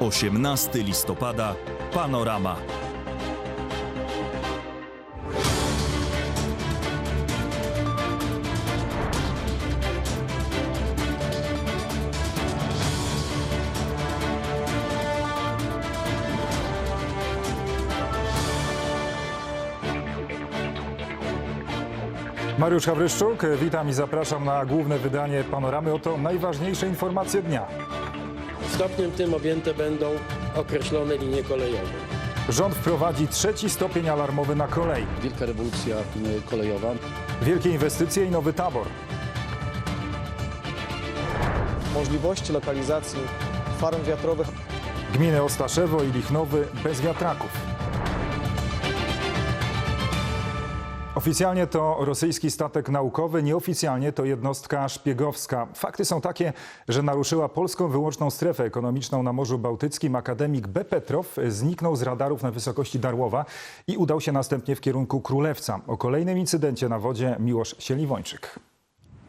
18 listopada Panorama. Mariusz Hawryszczuk, witam i zapraszam na główne wydanie Panoramy. Oto najważniejsze informacje dnia. Stopniem tym objęte będą określone linie kolejowe. Rząd wprowadzi trzeci stopień alarmowy na kolei. Wielka rewolucja kolejowa. Wielkie inwestycje i nowy tabor. możliwości lokalizacji farm wiatrowych Gminy Ostaszewo i Lichnowy bez wiatraków. Oficjalnie to rosyjski statek naukowy, nieoficjalnie to jednostka szpiegowska. Fakty są takie, że naruszyła polską wyłączną strefę ekonomiczną na Morzu Bałtyckim. Akademik B. Petrow zniknął z radarów na wysokości Darłowa i udał się następnie w kierunku Królewca. O kolejnym incydencie na wodzie Miłosz Sieliwończyk.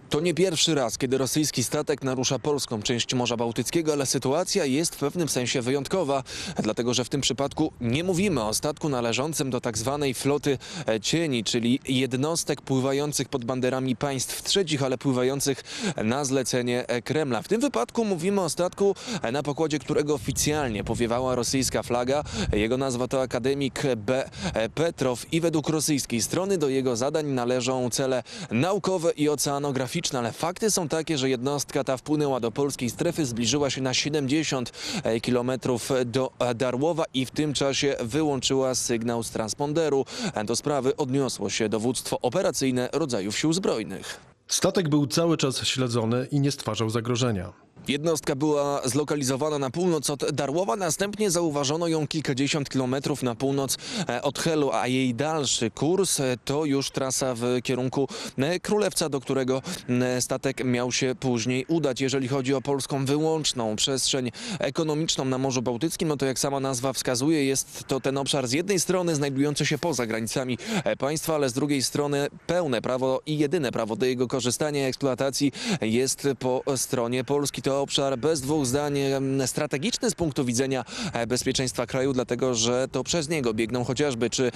To nie pierwszy raz, kiedy rosyjski statek narusza polską część Morza Bałtyckiego, ale sytuacja jest w pewnym sensie wyjątkowa, dlatego że w tym przypadku nie mówimy o statku należącym do tak zwanej floty e, cieni, czyli jednostek pływających pod banderami państw trzecich, ale pływających na zlecenie e, Kremla. W tym wypadku mówimy o statku, e, na pokładzie którego oficjalnie powiewała rosyjska flaga. Jego nazwa to Akademik B. Petrow i według rosyjskiej strony do jego zadań należą cele naukowe i oceanograficzne, ale fakty są takie, że jednostka ta wpłynęła do polskiej strefy, zbliżyła się na 70 kilometrów do e, Darłowa i w tym czasie wyłączyła sygnał z transponderu. E, Do sprawy odniosło się dowództwo operacyjne rodzajów sił zbrojnych. Statek był cały czas śledzony i nie stwarzał zagrożenia. Jednostka była zlokalizowana na północ od Darłowa, następnie zauważono ją kilkadziesiąt kilometrów na północ e, od Helu, a jej dalszy kurs e, to już trasa w kierunku e, Królewca, do którego statek miał się później udać. Jeżeli chodzi o polską wyłączną przestrzeń ekonomiczną na Morzu Bałtyckim, no to jak sama nazwa wskazuje, jest to ten obszar z jednej strony znajdujący się poza granicami państwa, ale z drugiej strony pełne prawo i jedyne prawo do jego korzystania i eksploatacji jest po stronie Polski. To obszar bez dwóch zdań strategiczny z punktu widzenia e, bezpieczeństwa kraju, dlatego że to przez niego biegną chociażby czy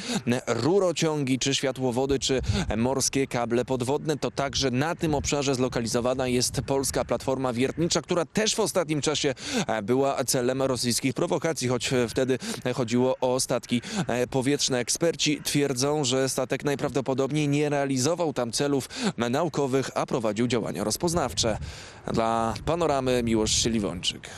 rurociągi, czy światłowody, czy e, morskie kable podwodne. To także na tym obszarze zlokalizowana jest polska platforma wiertnicza, która też w ostatnim czasie e, była celem rosyjskich prowokacji, choć wtedy chodziło o statki powietrzne. Eksperci twierdzą, że statek najprawdopodobniej nie realizował tam celów naukowych, a prowadził działania rozpoznawcze. Dla panoramy Miłosz Szyliwończyk.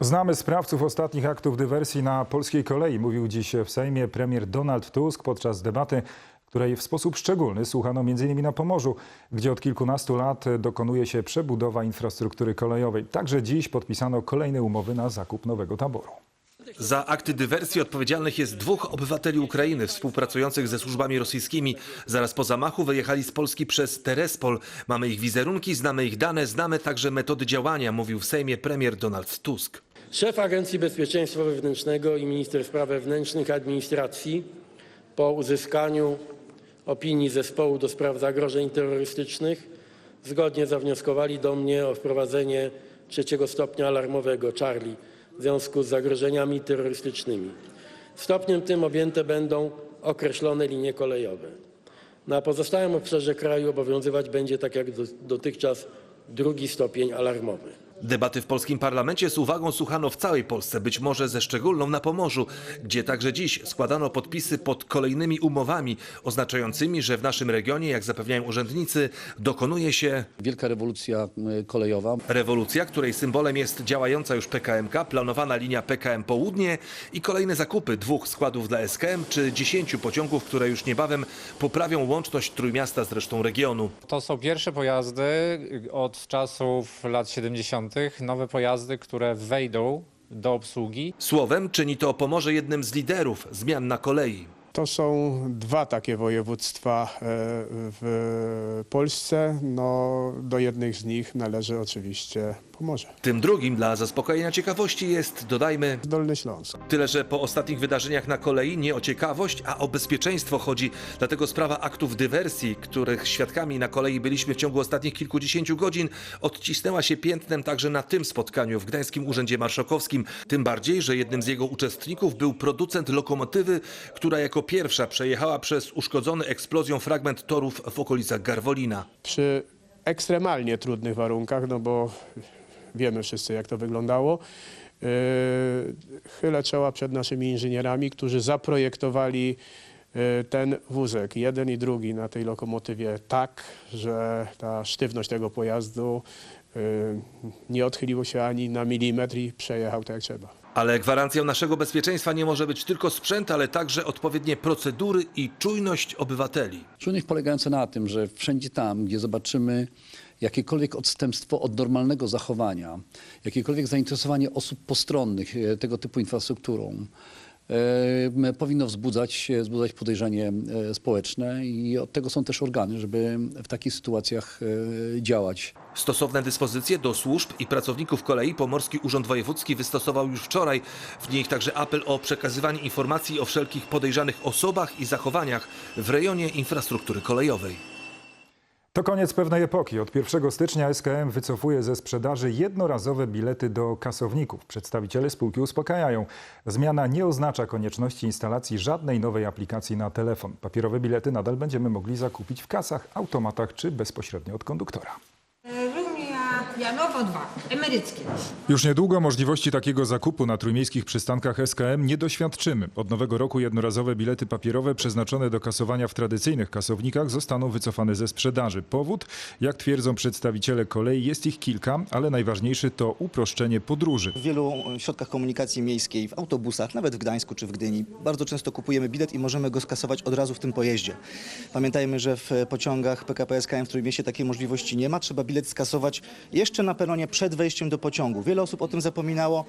Znamy sprawców ostatnich aktów dywersji na polskiej kolei, mówił dziś w Sejmie premier Donald Tusk podczas debaty, której w sposób szczególny słuchano m.in. na Pomorzu, gdzie od kilkunastu lat dokonuje się przebudowa infrastruktury kolejowej. Także dziś podpisano kolejne umowy na zakup nowego taboru. Za akty dywersji odpowiedzialnych jest dwóch obywateli Ukrainy współpracujących ze służbami rosyjskimi. Zaraz po zamachu wyjechali z Polski przez Terespol. Mamy ich wizerunki, znamy ich dane, znamy także metody działania, mówił w Sejmie premier Donald Tusk. Szef Agencji Bezpieczeństwa Wewnętrznego i minister spraw wewnętrznych administracji po uzyskaniu opinii zespołu do spraw zagrożeń terrorystycznych zgodnie zawnioskowali do mnie o wprowadzenie trzeciego stopnia alarmowego Charlie w związku z zagrożeniami terrorystycznymi. Stopniem tym objęte będą określone linie kolejowe. Na pozostałym obszarze kraju obowiązywać będzie tak jak do- dotychczas drugi stopień alarmowy. Debaty w polskim parlamencie z uwagą słuchano w całej Polsce, być może ze szczególną na Pomorzu, gdzie także dziś składano podpisy pod kolejnymi umowami oznaczającymi, że w naszym regionie, jak zapewniają urzędnicy, dokonuje się Wielka rewolucja y, kolejowa. Rewolucja, której symbolem jest działająca już PKMK, planowana linia PKM Południe i kolejne zakupy dwóch składów dla SKM czy dziesięciu pociągów, które już niebawem poprawią łączność Trójmiasta z resztą regionu. To są pierwsze pojazdy od czasów lat 70., nowe pojazdy, które wejdą do obsługi. Słowem czyni to Pomorze jednym z liderów zmian na kolei. To są dwa takie województwa e, w Polsce. No, do jednych z nich należy oczywiście pomoże. Tym drugim dla zaspokojenia ciekawości jest, dodajmy, Dolny Śląsk. Tyle, że po ostatnich wydarzeniach na kolei nie o ciekawość, a o bezpieczeństwo chodzi. Dlatego sprawa aktów dywersji, których świadkami na kolei byliśmy w ciągu ostatnich kilkudziesięciu godzin, odcisnęła się piętnem także na tym spotkaniu w Gdańskim Urzędzie Marszałkowskim. Tym bardziej, że jednym z jego uczestników był producent lokomotywy, która jako pierwsza przejechała przez uszkodzony eksplozją fragment torów w okolicach Garwolina. Przy ekstremalnie trudnych warunkach, no bo wiemy wszyscy jak to wyglądało, yy, chylę czoła przed naszymi inżynierami, którzy zaprojektowali yy, ten wózek, jeden i drugi na tej lokomotywie tak, że ta sztywność tego pojazdu yy, nie odchyliło się ani na milimetr i przejechał tak jak trzeba. Ale gwarancją naszego bezpieczeństwa nie może być tylko sprzęt, ale także odpowiednie procedury i czujność obywateli. Czujność polegająca na tym, że wszędzie tam, gdzie zobaczymy jakiekolwiek odstępstwo od normalnego zachowania, jakiekolwiek zainteresowanie osób postronnych e, tego typu infrastrukturą, e, powinno wzbudzać, wzbudzać podejrzenie e, społeczne i od tego są też organy, żeby w takich sytuacjach e, działać. Stosowne dyspozycje do służb i pracowników kolei Pomorski Urząd Wojewódzki wystosował już wczoraj. W nich także apel o przekazywanie informacji o wszelkich podejrzanych osobach i zachowaniach w rejonie infrastruktury kolejowej. To koniec pewnej epoki. Od 1 stycznia SKM wycofuje ze sprzedaży jednorazowe bilety do kasowników. Przedstawiciele spółki uspokajają. Zmiana nie oznacza konieczności instalacji żadnej nowej aplikacji na telefon. Papierowe bilety nadal będziemy mogli zakupić w kasach, automatach czy bezpośrednio od konduktora. Janowo 2, emeryckie. Już niedługo możliwości takiego zakupu na trójmiejskich przystankach SKM nie doświadczymy. Od nowego roku jednorazowe bilety papierowe przeznaczone do kasowania w tradycyjnych kasownikach zostaną wycofane ze sprzedaży. Powód, jak twierdzą przedstawiciele kolei, jest ich kilka, ale najważniejszy to uproszczenie podróży. W wielu środkach komunikacji miejskiej, w autobusach, nawet w Gdańsku czy w Gdyni, bardzo często kupujemy bilet i możemy go skasować od razu w tym pojeździe. Pamiętajmy, że w pociągach PKP SKM w Trójmieście takiej możliwości nie ma. Trzeba bilet skasować jeszcze na peronie przed wejściem do pociągu. Wiele osób o tym zapominało.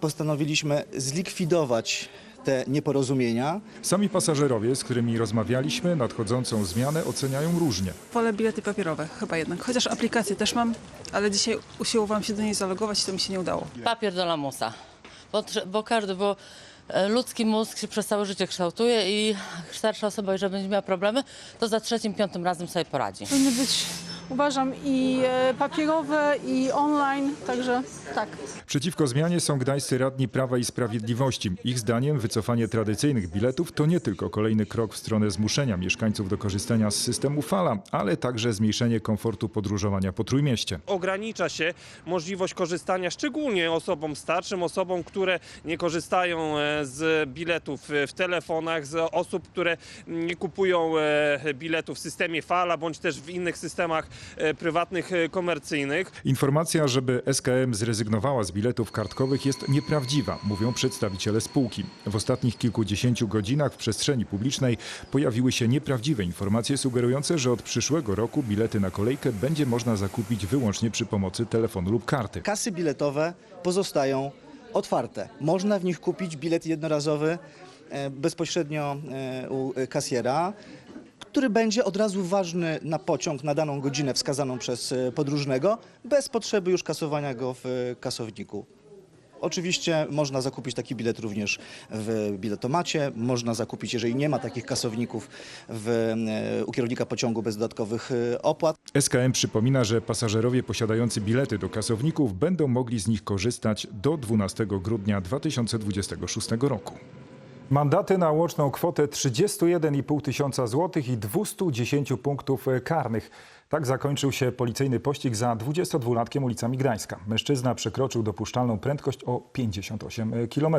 Postanowiliśmy zlikwidować te nieporozumienia. Sami pasażerowie, z którymi rozmawialiśmy, nadchodzącą zmianę oceniają różnie. Wolę bilety papierowe chyba jednak. Chociaż aplikację też mam, ale dzisiaj usiłowałam się do niej zalogować i to mi się nie udało. Papier do lamusa, bo, bo każdy, bo e, ludzki mózg się przez całe życie kształtuje i starsza osoba, jeżeli będzie miała problemy, to za trzecim, piątym razem sobie poradzi. Powinny być, uważam, i e, papierowe, i online, także tak. Przeciwko zmianie są gdańscy radni Prawa i Sprawiedliwości. Ich zdaniem wycofanie tradycyjnych biletów to nie tylko kolejny krok w stronę zmuszenia mieszkańców do korzystania z systemu Fala, ale także zmniejszenie komfortu podróżowania po Trójmieście. Ogranicza się możliwość korzystania szczególnie osobom starszym, osobom, które nie korzystają e, z biletów e, w telefonach, z osób, które nie kupują biletów w systemie Fala bądź też w innych systemach prywatnych, e, komercyjnych. Informacja, żeby SKM zrezygnowała z biletów kartkowych jest nieprawdziwa, mówią przedstawiciele spółki. W ostatnich kilkudziesięciu godzinach w przestrzeni publicznej pojawiły się nieprawdziwe informacje sugerujące, że od przyszłego roku bilety na kolejkę będzie można zakupić wyłącznie przy pomocy telefonu lub karty. Kasy biletowe pozostają otwarte. Można w nich kupić bilet jednorazowy e, bezpośrednio e, u e, kasjera, który będzie od razu ważny na pociąg na daną godzinę wskazaną przez e, podróżnego, bez potrzeby już kasowania go w e, kasowniku. Oczywiście można zakupić taki bilet również w biletomacie, można zakupić, jeżeli nie ma takich kasowników, w, e, u kierownika pociągu bez dodatkowych opłat. SKM przypomina, że pasażerowie posiadający bilety do kasowników będą mogli z nich korzystać do 12 grudnia 2026 roku. Mandaty na łączną kwotę 31,5 tysiąca złotych i 210 punktów e, karnych. Tak zakończył się policyjny pościg za 22-latkiem ulicami Gdańska. Mężczyzna przekroczył dopuszczalną prędkość o 58 km.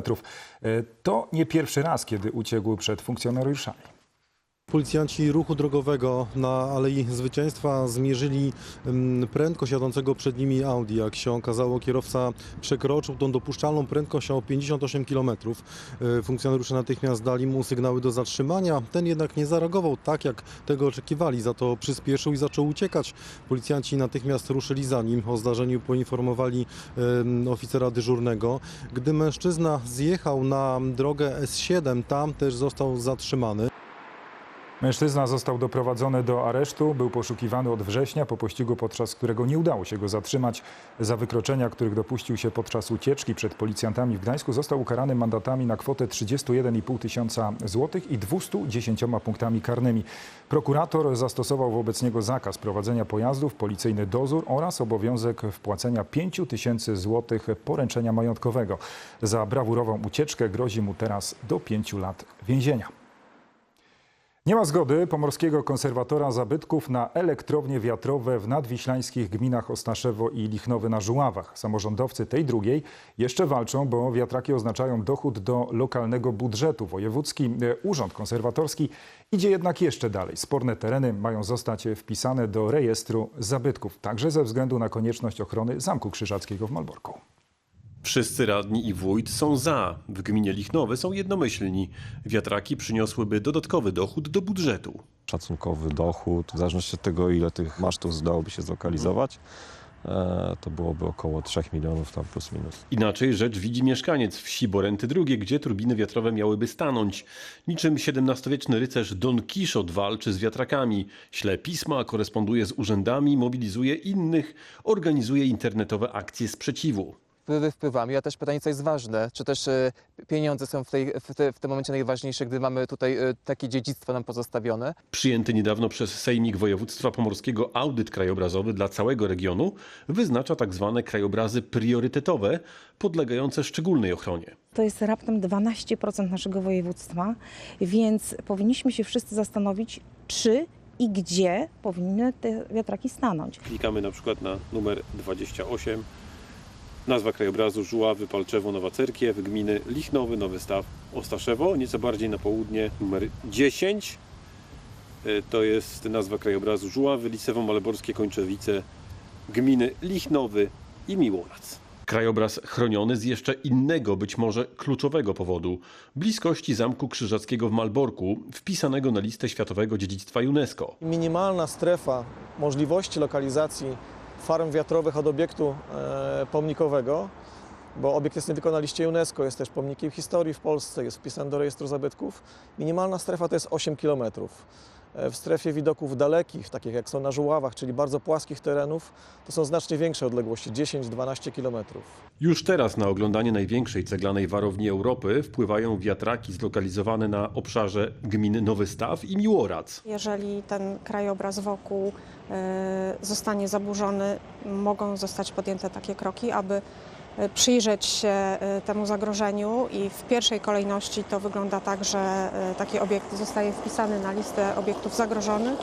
To nie pierwszy raz, kiedy uciekł przed funkcjonariuszami. Policjanci ruchu drogowego na Alei Zwycięstwa zmierzyli mm, prędkość jadącego przed nimi Audi. Jak się okazało, kierowca przekroczył tą dopuszczalną prędkość o 58 km. E, Funkcjonariusze natychmiast dali mu sygnały do zatrzymania. Ten jednak nie zareagował tak, jak tego oczekiwali. Za to przyspieszył i zaczął uciekać. Policjanci natychmiast ruszyli za nim. O zdarzeniu poinformowali em, oficera dyżurnego. Gdy mężczyzna zjechał na drogę S7, tam też został zatrzymany. Mężczyzna został doprowadzony do aresztu, był poszukiwany od września po pościgu, podczas którego nie udało się go zatrzymać. Za wykroczenia, których dopuścił się podczas ucieczki przed policjantami w Gdańsku, został ukarany mandatami na kwotę 31,5 tysiąca złotych i 210 punktami karnymi. Prokurator zastosował wobec niego zakaz prowadzenia pojazdów, policyjny dozór oraz obowiązek wpłacenia 5 tysięcy złotych poręczenia majątkowego. Za brawurową ucieczkę grozi mu teraz do 5 lat więzienia. Nie ma zgody Pomorskiego Konserwatora Zabytków na elektrownie wiatrowe w nadwiślańskich gminach Ostaszewo i Lichnowy na Żuławach. Samorządowcy tej drugiej jeszcze walczą, bo wiatraki oznaczają dochód do lokalnego budżetu. Wojewódzki e, Urząd Konserwatorski idzie jednak jeszcze dalej. Sporne tereny mają zostać wpisane do rejestru zabytków, także ze względu na konieczność ochrony Zamku Krzyżackiego w Malborku. Wszyscy radni i wójt są za. W gminie Lichnowy są jednomyślni. Wiatraki przyniosłyby dodatkowy dochód do budżetu. szacunkowy dochód, w zależności od tego, ile tych masztów udałoby się zlokalizować, e, to byłoby około 3 milionów tam plus minus. Inaczej rzecz widzi mieszkaniec wsi Borenty II, gdzie turbiny wiatrowe miałyby stanąć. Niczym XVII-wieczny rycerz Don Quixote walczy z wiatrakami. Śle pisma, koresponduje z urzędami, mobilizuje innych, organizuje internetowe akcje sprzeciwu. Wpływy wpływami, a też pytanie, co jest ważne, czy też e, pieniądze są w, tej, w, te, w tym momencie najważniejsze, gdy mamy tutaj e, takie dziedzictwo nam pozostawione. Przyjęty niedawno przez Sejmik Województwa Pomorskiego audyt krajobrazowy dla całego regionu wyznacza tak zwane krajobrazy priorytetowe, podlegające szczególnej ochronie. To jest raptem 12% naszego województwa, więc powinniśmy się wszyscy zastanowić, czy i gdzie powinny te wiatraki stanąć. Klikamy na przykład na numer 28. Nazwa krajobrazu Żuławy, Palczewo, Nowa Cerkiew, gminy Lichnowy, Nowy Staw, Ostaszewo. Nieco bardziej na południe numer 10. Y, To jest nazwa krajobrazu Żuławy, Licewo Maleborskie, Kończewice, gminy Lichnowy i Miłorac. Krajobraz chroniony z jeszcze innego, być może kluczowego powodu bliskości Zamku Krzyżackiego w Malborku, wpisanego na listę Światowego Dziedzictwa UNESCO. Minimalna strefa możliwości lokalizacji farm wiatrowych od obiektu e, pomnikowego, bo obiekt jest nie tylko na liście UNESCO, jest też pomnikiem historii w Polsce, jest wpisany do rejestru zabytków. Minimalna strefa to jest 8 km. W strefie widoków dalekich, takich jak są na Żuławach, czyli bardzo płaskich terenów, to są znacznie większe odległości, 10-12 km. Już teraz na oglądanie największej ceglanej warowni Europy wpływają wiatraki zlokalizowane na obszarze gminy Nowy Staw i Miłorac. Jeżeli ten krajobraz wokół e, zostanie zaburzony, mogą zostać podjęte takie kroki, aby e, przyjrzeć się e, temu zagrożeniu i w pierwszej kolejności to wygląda tak, że e, taki obiekt zostaje wpisany na listę obiektów zagrożonych,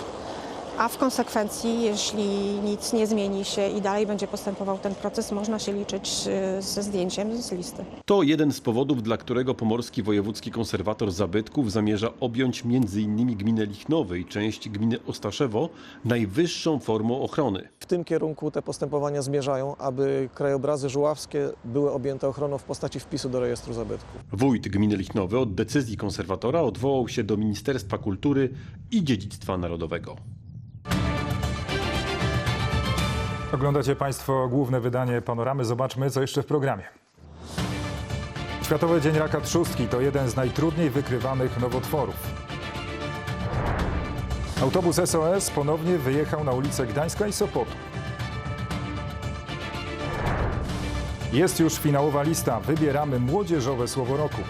a w konsekwencji, jeśli nic nie zmieni się i dalej będzie postępował ten proces, można się liczyć e, ze zdjęciem z listy. To jeden z powodów, dla którego Pomorski Wojewódzki Konserwator Zabytków zamierza objąć m.in. gminę Lichnowy i część gminy Ostaszewo najwyższą formą ochrony. W tym kierunku te postępowania zmierzają, aby krajobrazy żuławskie były objęte ochroną w postaci wpisu do rejestru zabytków. Wójt gminy Lichnowy od decyzji konserwatora odwołał się do Ministerstwa Kultury i Dziedzictwa Narodowego. Oglądacie Państwo główne wydanie Panoramy. Zobaczmy, co jeszcze w programie. Światowy Dzień Raka Trzustki to jeden z najtrudniej wykrywanych nowotworów. Autobus SOS ponownie wyjechał na ulicę Gdańska i Sopotu. Jest już finałowa lista. Wybieramy młodzieżowe słowo roku.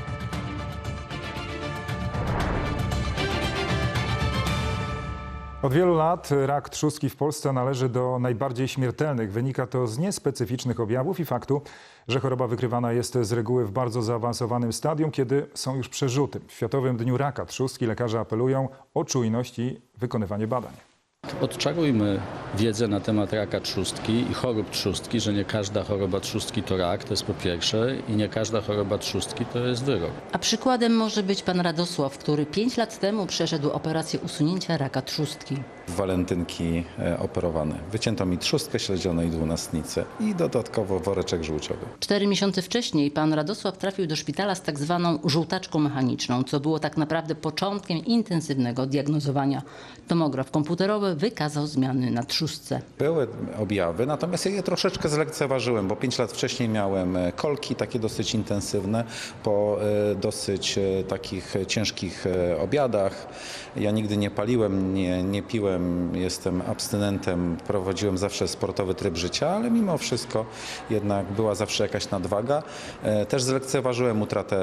Od wielu lat rak trzustki w Polsce należy do najbardziej śmiertelnych. Wynika to z niespecyficznych objawów i faktu, że choroba wykrywana jest z reguły w bardzo zaawansowanym stadium, kiedy są już przerzuty. W Światowym Dniu Raka Trzustki lekarze apelują o czujność i wykonywanie badań. Odczarujmy wiedzę na temat raka trzustki i chorób trzustki, że nie każda choroba trzustki to rak, to jest po pierwsze, i nie każda choroba trzustki to jest wyrok. A przykładem może być pan Radosław, który 5 lat temu przeszedł operację usunięcia raka trzustki. Walentynki e, operowane. Wycięto mi trzustkę śledzioną i dwunastnicę i dodatkowo woreczek żółciowy. Cztery miesiące wcześniej pan Radosław trafił do szpitala z tak zwaną żółtaczką mechaniczną, co było tak naprawdę początkiem intensywnego diagnozowania. Tomograf komputerowy wykazał zmiany na trzustce. Były objawy, natomiast ja je troszeczkę zlekceważyłem, bo 5 lat wcześniej miałem e, kolki takie dosyć intensywne po e, dosyć takich ciężkich obiadach. Ja nigdy nie paliłem, nie, nie piłem, jestem abstynentem, prowadziłem zawsze sportowy tryb życia, ale mimo wszystko jednak była zawsze jakaś nadwaga. E, Też zlekceważyłem utratę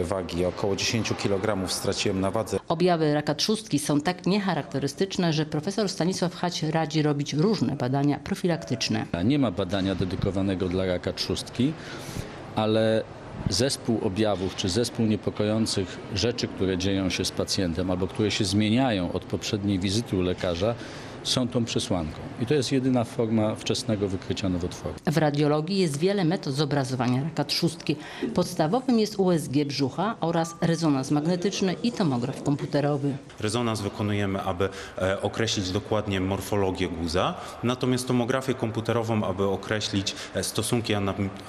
e, wagi, około 10 kg straciłem na wadze. Objawy raka trzustki są tak niecharakterystyczne, że profesor Stanisław Chać radzi robić różne badania profilaktyczne. Nie ma badania dedykowanego dla raka trzustki, ale zespół objawów czy zespół niepokojących rzeczy, które dzieją się z pacjentem albo które się zmieniają od poprzedniej wizyty u lekarza, są tą przesłanką. I to jest jedyna forma wczesnego wykrycia nowotworu. W radiologii jest wiele metod zobrazowania raka trzustki. Podstawowym jest USG brzucha oraz rezonans magnetyczny i tomograf komputerowy. Rezonans wykonujemy, aby e, określić dokładnie morfologię guza, natomiast tomografię komputerową, aby określić e, stosunki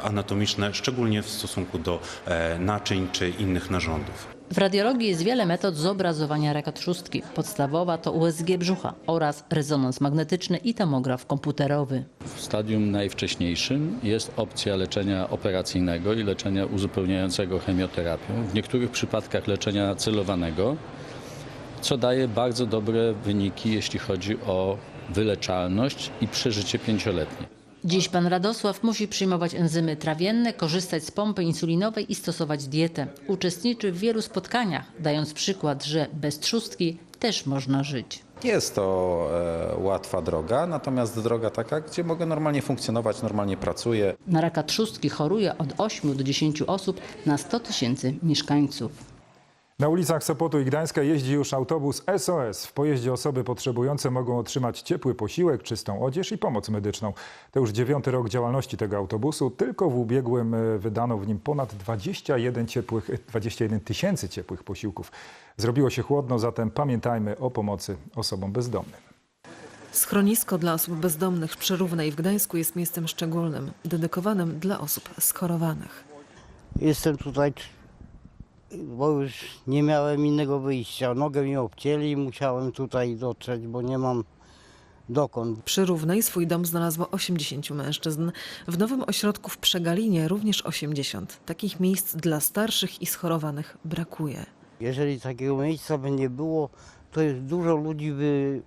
anatomiczne, szczególnie w stosunku do e, naczyń czy innych narządów. W radiologii jest wiele metod zobrazowania raka trzustki. Podstawowa to USG brzucha oraz rezonans magnetyczny i tomograf komputerowy. W stadium najwcześniejszym jest opcja leczenia operacyjnego i leczenia uzupełniającego chemioterapią, w niektórych przypadkach leczenia celowanego, co daje bardzo dobre wyniki, jeśli chodzi o wyleczalność i przeżycie pięcioletnie. Dziś pan Radosław musi przyjmować enzymy trawienne, korzystać z pompy insulinowej i stosować dietę. Uczestniczy w wielu spotkaniach, dając przykład, że bez trzustki też można żyć. Jest to e, łatwa droga, natomiast droga taka, gdzie mogę normalnie funkcjonować, normalnie pracuję. Na raka trzustki choruje od 8 do 10 osób na 100 tysięcy mieszkańców. Na ulicach Sopotu i Gdańska jeździ już autobus SOS. W pojeździe osoby potrzebujące mogą otrzymać ciepły posiłek, czystą odzież i pomoc medyczną. To już dziewiąty rok działalności tego autobusu. Tylko w ubiegłym e, wydano w nim ponad 21 ciepłych, 21 tysięcy ciepłych posiłków. Zrobiło się chłodno, zatem pamiętajmy o pomocy osobom bezdomnym. Schronisko dla osób bezdomnych w Przerównej w Gdańsku jest miejscem szczególnym, dedykowanym dla osób schorowanych. Jestem tutaj, bo już nie miałem innego wyjścia. Nogę mi obcięli i musiałem tutaj dotrzeć, bo nie mam dokąd. Przy Równej swój dom znalazło 80 mężczyzn. W nowym ośrodku w Przegalinie również 80. Takich miejsc dla starszych i schorowanych brakuje. Jeżeli takiego miejsca by nie było, to jest dużo ludzi by,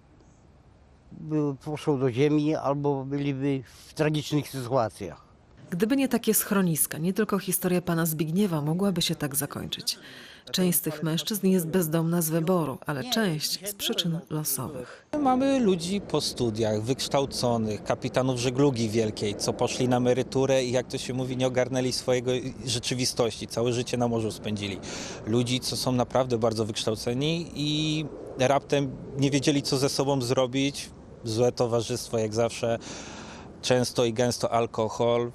by poszło do ziemi albo byliby w tragicznych sytuacjach. Gdyby nie takie schroniska, nie tylko historia pana Zbigniewa mogłaby się tak zakończyć. Część z tych mężczyzn jest bezdomna z wyboru, ale część z przyczyn losowych. Mamy ludzi po studiach, wykształconych, kapitanów żeglugi wielkiej, co poszli na emeryturę i jak to się mówi, nie ogarnęli swojego rzeczywistości, całe życie na morzu spędzili. Ludzi, co są naprawdę bardzo wykształceni i raptem nie wiedzieli, co ze sobą zrobić. Złe towarzystwo, jak zawsze, często i gęsto alkohol,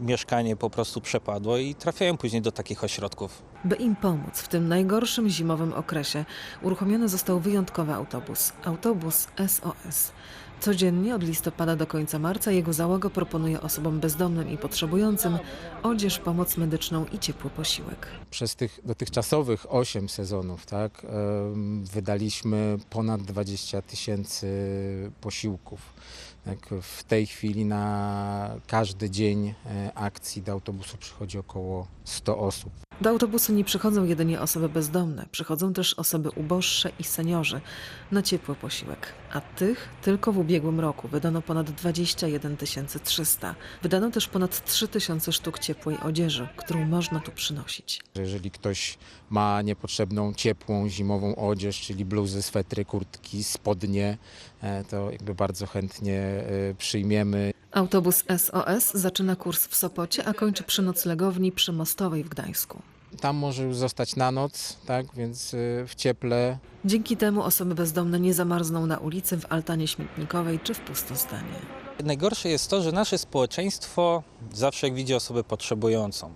mieszkanie po prostu przepadło i trafiają później do takich ośrodków. By im pomóc w tym najgorszym zimowym okresie, uruchomiony został wyjątkowy autobus. Autobus SOS. Codziennie od listopada do końca marca jego załoga proponuje osobom bezdomnym i potrzebującym odzież, pomoc medyczną i ciepły posiłek. Przez tych dotychczasowych 8 sezonów tak, wydaliśmy ponad 20 tysięcy posiłków. Tak, w tej chwili na każdy dzień e, akcji do autobusu przychodzi około 100 osób. Do autobusu nie przychodzą jedynie osoby bezdomne, przychodzą też osoby uboższe i seniorzy na ciepły posiłek. A tych tylko w ubiegłym roku wydano ponad 21 300. Wydano też ponad 3 tysiące sztuk ciepłej odzieży, którą można tu przynosić. Jeżeli ktoś ma niepotrzebną ciepłą zimową odzież, czyli bluzy, swetry, kurtki, spodnie, to jakby bardzo chętnie e, przyjmiemy. Autobus SOS zaczyna kurs w Sopocie, a kończy przy noclegowni przy Mostowej w Gdańsku. Tam może już zostać na noc, tak, więc e, w cieple. Dzięki temu osoby bezdomne nie zamarzną na ulicy, w altanie śmietnikowej czy w pustostanie. Najgorsze jest to, że nasze społeczeństwo zawsze jak widzi osobę potrzebującą,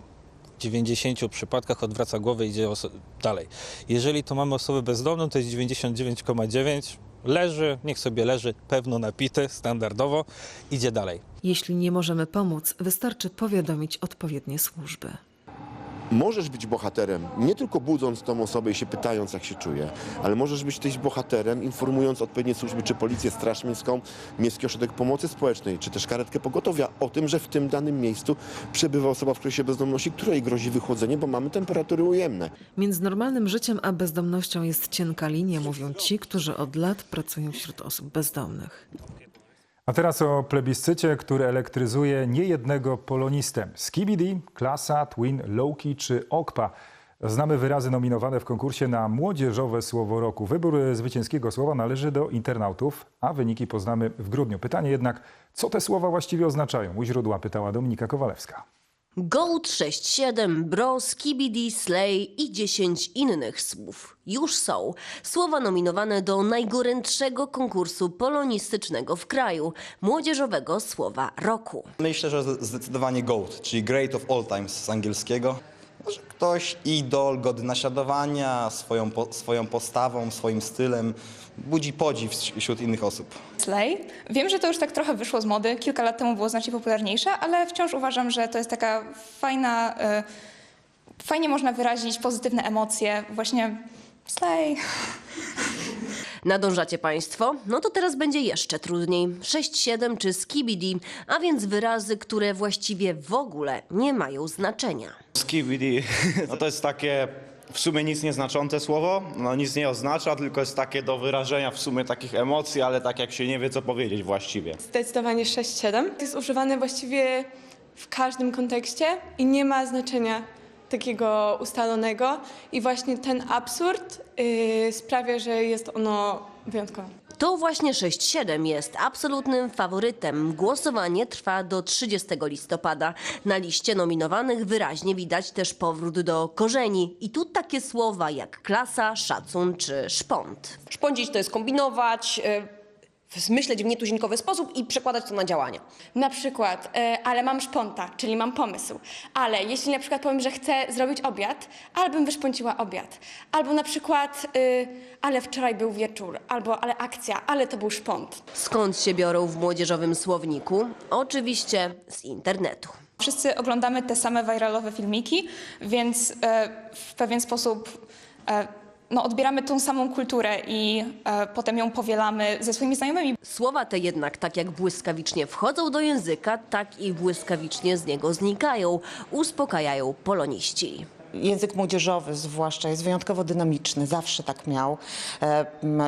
w 90 przypadkach odwraca głowę i idzie dalej. Jeżeli to mamy osobę bezdomną, to jest 99,9 Leży, niech sobie leży, pewno napity, standardowo, idzie dalej. Jeśli nie możemy pomóc, wystarczy powiadomić odpowiednie służby. Możesz być bohaterem, nie tylko budząc tą osobę i się pytając, jak się czuje, ale możesz być też bohaterem, informując odpowiednie służby, czy policję, straż miejską, Miejski Ośrodek Pomocy Społecznej, czy też karetkę pogotowia o tym, że w tym danym miejscu przebywa osoba w kryzysie bezdomności, której grozi wychłodzenie, bo mamy temperatury ujemne. Między normalnym życiem a bezdomnością jest cienka linia, mówią ci, którzy od lat pracują wśród osób bezdomnych. A teraz o plebiscycie, który elektryzuje niejednego polonistę. Skibidi, Klasa, Twin, Lowki czy Okpa. Znamy wyrazy nominowane w konkursie na młodzieżowe słowo roku. Wybór zwycięskiego słowa należy do internautów, a wyniki poznamy w grudniu. Pytanie jednak, co te słowa właściwie oznaczają? U źródła pytała Dominika Kowalewska. Goat 67, Bro, Skibidi, Slay i 10 innych słów. Już są. Słowa nominowane do najgorętszego konkursu polonistycznego w kraju, młodzieżowego słowa roku. Myślę, że zdecydowanie GOAT, czyli Great of All Times z angielskiego. Że ktoś idol, godny naśladowania swoją, po, swoją postawą, swoim stylem, budzi podziw wśród innych osób. Slay. Wiem, że to już tak trochę wyszło z mody. Kilka lat temu było znacznie popularniejsze, ale wciąż uważam, że to jest taka fajna. Y, fajnie można wyrazić pozytywne emocje. Właśnie slay. Nadążacie Państwo? No to teraz będzie jeszcze trudniej. 6-7 czy skibidi, a więc wyrazy, które właściwie w ogóle nie mają znaczenia. Skibidi, no to jest takie w sumie nic nieznaczące słowo, no nic nie oznacza, tylko jest takie do wyrażenia w sumie takich emocji, ale tak jak się nie wie co powiedzieć właściwie. Zdecydowanie 6-7. Jest używane właściwie w każdym kontekście i nie ma znaczenia takiego ustalonego. I właśnie ten absurd yy, sprawia, że jest ono wyjątkowe. To właśnie 6-7 jest absolutnym faworytem. Głosowanie trwa do 30 listopada. Na liście nominowanych wyraźnie widać też powrót do korzeni. I tu takie słowa jak klasa, szacun czy szpont. Szpądzić to jest kombinować, y, myśleć w nietuzinkowy sposób i przekładać to na działania. Na przykład, e, ale mam szponta, czyli mam pomysł. Ale jeśli na przykład powiem, że chcę zrobić obiad, albo bym wyszpąciła obiad. Albo na przykład, y, ale wczoraj był wieczór, albo ale akcja, ale to był szpont. Skąd się biorą w młodzieżowym słowniku? Oczywiście z internetu. Wszyscy oglądamy te same viralowe filmiki, więc e, w pewien sposób e, no, odbieramy tą samą kulturę i e, potem ją powielamy ze swoimi znajomymi. Słowa te jednak tak jak błyskawicznie wchodzą do języka, tak i błyskawicznie z niego znikają. Uspokajają poloniści. Język młodzieżowy zwłaszcza jest wyjątkowo dynamiczny, zawsze tak miał. E,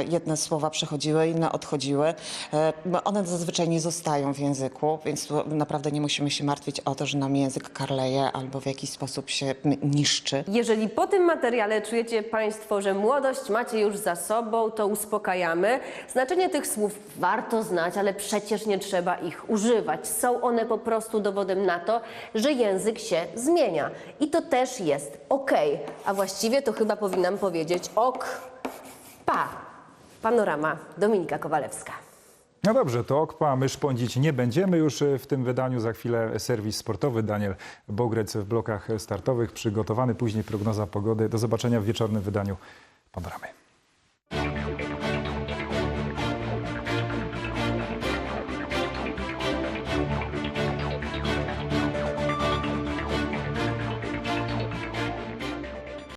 Jedne słowa przechodziły, inne odchodziły. E, One zazwyczaj nie zostają w języku, więc naprawdę nie musimy się martwić o to, że nam język karleje albo w jakiś sposób się niszczy. Jeżeli po tym materiale czujecie Państwo, że młodość macie już za sobą, to uspokajamy. Znaczenie tych słów warto znać, ale przecież nie trzeba ich używać. Są one po prostu dowodem na to, że język się zmienia. I to też jest okej. A właściwie to chyba powinnam powiedzieć ok, pa. Panorama Dominika Kowalewska. No dobrze, to okpa, my szpądzić nie będziemy już e, w tym wydaniu. Za chwilę serwis sportowy. Daniel Bogrec w blokach startowych, przygotowany. Później prognoza pogody. Do zobaczenia w wieczornym wydaniu Panoramy.